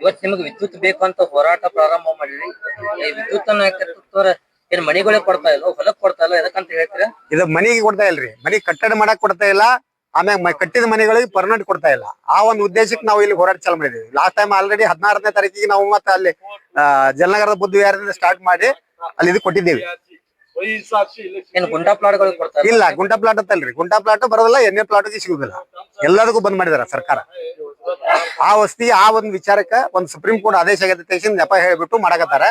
ಇವತ್ ನಿಮಗೆ ವಿದ್ಯುತ್ ಬೇಕು ಅಂತ ಹೋರಾಟ ಪ್ರಾರಂಭ ಮಾಡಿರಿ. ಈ ವಿದ್ಯುತ್ ಅನ್ನ ಏನ್ ಮನೆಗಳೇ ಕೊಡ್ತಾ ಇಲ್ಲ ಹೊಲಕ್ ಕೊಡ್ತಾ ಇಲ್ಲ ಎದಕ್ಕಂತ ಹೇಳ್ತೀರಾ? ಇದು ಮನಿಗೆ ಕೊಡ್ತಾ ಇಲ್ರಿ. ಮನಿ ಕಟ್ಟಡ ಮಾಡಕ್ ಕೊಡ್ತಾ ಇಲ್ಲ ಆಮ್ಯಾಗ ಕಟ್ಟಿದ ಮನೆಗಳಿಗೆ ಪರ್ಮನೆಂಟ್ ಕೊಡ್ತಾ ಇಲ್ಲ. ಆ ಒಂದು ಉದ್ದೇಶಕ್ಕೆ ನಾವು ಇಲ್ಲಿ ಹೋರಾಟ ಚಾಲು ಮಾಡಿದ್ವಿ. ಲಾಸ್ಟ್ ಟೈಮ್ ಆಲ್ರೆಡಿ ಹದಿನಾರನೇ ತಾರೀಕಿಗೆ ನಾವು ಮತ್ತೆ ಅಲ್ಲಿ ಜಲನಗರದ ಬುದ್ಧ ವಿಹಾರದಿಂದ ಸ್ಟಾರ್ಟ್ ಮಾಡಿ ಅಲ್ಲಿ ಇದು ಕೊಟ್ಟಿದ್ದೀವಿ. ಪ್ಲಾಟ್ಗಳು ಕೊಡ್ತಾರೆ ಇಲ್ಲ? ಗುಂಟಾ ಪ್ಲಾಟ್ ಅಂತಲ್ರಿ ಗುಂಟಾ ಪ್ಲಾಟ್ ಬರೋದಿಲ್ಲ ಎಣ್ಣೆ ಪ್ಲಾಟ್ ಸಿಗುದಿಲ್ಲ. ಎಲ್ಲದಕ್ಕೂ ಬಂದ್ ಮಾಡಿದಾರ ಸರ್ಕಾರ. ಆ ವಸ್ತಿ, ಆ ಒಂದು ವಿಚಾರಕ್ಕೆ ಒಂದು ಸುಪ್ರೀಂ ಕೋರ್ಟ್ ಆದೇಶ ಆಗೈತೆ ನೆಪ ಹೇಳ್ಬಿಟ್ಟು ಮಾಡಕತ್ತಾರ.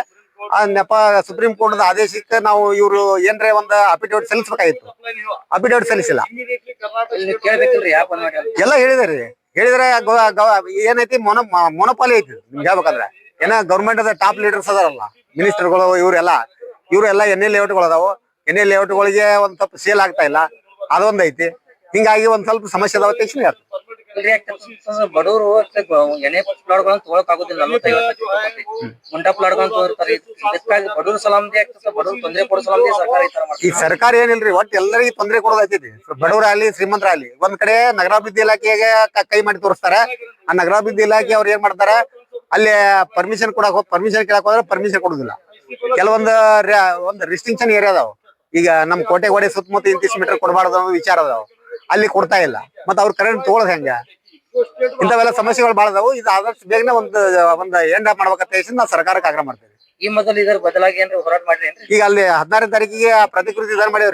ಆ ನೆಪ ಸುಪ್ರೀಂ ಕೋರ್ಟ್ ಆದೇಶಕ್ಕೆ ನಾವು ಇವರು ಏನ್ರೆ ಒಂದು ಅಫಿಡೇವಿಟ್ ಸಲ್ಲಿಸಬೇಕಾಗಿತ್ತು. ಅಫಿಡೇವಿಟ್ ಸಲ್ಲಿಸಿಲ್ಲ. ಎಲ್ಲ ಹೇಳಿದಾರೆ. ಹೇಳಿದ್ರೆ ಏನೈತಿ ಮೊನ, ಮೊನಪಾಲಿ ಐತಿ ನಿಮ್ಗೆ ಹೇಳ್ಬೇಕಂದ್ರೆ. ಏನ ಗೌರ್ಮೆಂಟ್ ಟಾಪ್ ಲೀಡರ್ಸ್ ಅದಾರಲ್ಲ ಮಿನಿಸ್ಟರ್ಗಳು ಇವರೆಲ್ಲ. ಇವರೆಲ್ಲ ಎನ್ ಎ ಲೇಔಟ್ಗಳು ಅದಾವು. ಎನ್ ಎ ಲೇಔಟ್ಗಳಿಗೆ ಒಂದ್ ಸ್ವಲ್ಪ ಸೇಲ್ ಆಗ್ತಾ ಇಲ್ಲ. ಅದೊಂದೈತಿ ಹಿಂಗಾಗಿ ಒಂದ್ ಸ್ವಲ್ಪ ಸಮಸ್ಯೆ ಅದಾವ ತಕ್ಷಣ ಬಡವರು ಎಣ್ಣೆ ಪ್ಲಾಟ್ಗಳನ್ನ ತೊಗೊಳಕ್ ಆಗುದಿಲ್ಲ ಗುಂಡಾ ಪ್ಲಾಟ್ಗಳನ್ನ ಇದಕ್ಕಾಗಿ ಬಡವ್ರ ಸಲಾಮದಿ ಬಡವ್ರ ತೊಂದ್ರೆ ಕೊಡೋ ಸಲಾಮದಿ ಸರ್ಕಾರ ಈ ತರ ಈ ಸರ್ಕಾರ ಏನಿಲ್ರಿ ಒಟ್ಟು ಎಲ್ಲರಿಗೂ ತೊಂದರೆ ಕೊಡೋದೈತಿ ಬಡವರಾಗ್ಲಿ ಶ್ರೀಮಂತರಾಗ್ಲಿ ಒಂದ್ ಕಡೆ ನಗರಾಭಿವೃದ್ಧಿ ಇಲಾಖೆಗೆ ಕೈ ಮಾಡಿ ತೋರಿಸ್ತಾರೆ. ಆ ನಗರಾಭಿವೃದ್ಧಿ ಇಲಾಖೆ ಅವ್ರು ಏನ್ ಮಾಡ್ತಾರೆ? ಅಲ್ಲಿ ಪರ್ಮಿಷನ್ ಕೊಡಕ್ ಹೋಗಿ ಪರ್ಮಿಷನ್ ಕೇಳಕ್ ಹೋದ್ರೆ ಪರ್ಮಿಷನ್ ಕೊಡುದಿಲ್ಲ. ಕೆಲವೊಂದು ಒಂದ್ ಒಂದು ರಿಸ್ಟ್ರಿಕ್ಷನ್ ಏರಿಯಾ ಅದಾವ. ಈಗ ನಮ್ ಕೋಟೆ ಗೋಡೆ ಸುತ್ತಮುತ್ತ ಇಂತಿಸ್ ಮೀಟರ್ ಕೊಡಬಾರ್ದು ಅನ್ನೋ ವಿಚಾರ ಅದಾವ. ಅಲ್ಲಿ ಕೊಡ್ತಾ ಇಲ್ಲ. ಮತ್ತೆ ಅವ್ರ ಕರೆಂಟ್ ತಗೊಳದ್ ಹೆಂಗ? ಇಂಥವೆಲ್ಲ ಸಮಸ್ಯೆಗಳು ಬಹಳ ಅದಾವು ಇದು ಆದಷ್ಟು ಬೇಗನೆ ಒಂದು ಒಂದು ಎಂಡ್ ಮಾಡ್ಬೇಕಂತ ಹೇಳಿ ನಾವು ಸರ್ಕಾರಕ್ಕೆ ಆಗ್ರಹ ಮಾಡ್ತೇವೆ. ಈ ಮೊದಲು ಇದರ ಬದಲಾಗಿ ಏನ್ರಿ ಹೋರಾಟ ಮಾಡ್ರಿ ಏನ್ರಿ? ಈಗ ಅಲ್ಲಿ ಹದಿನಾರನೇ ತಾರೀಕಿಗೆ ಪ್ರತಿಕೃತಿ ಇದನ್ನ ಮಾಡಿ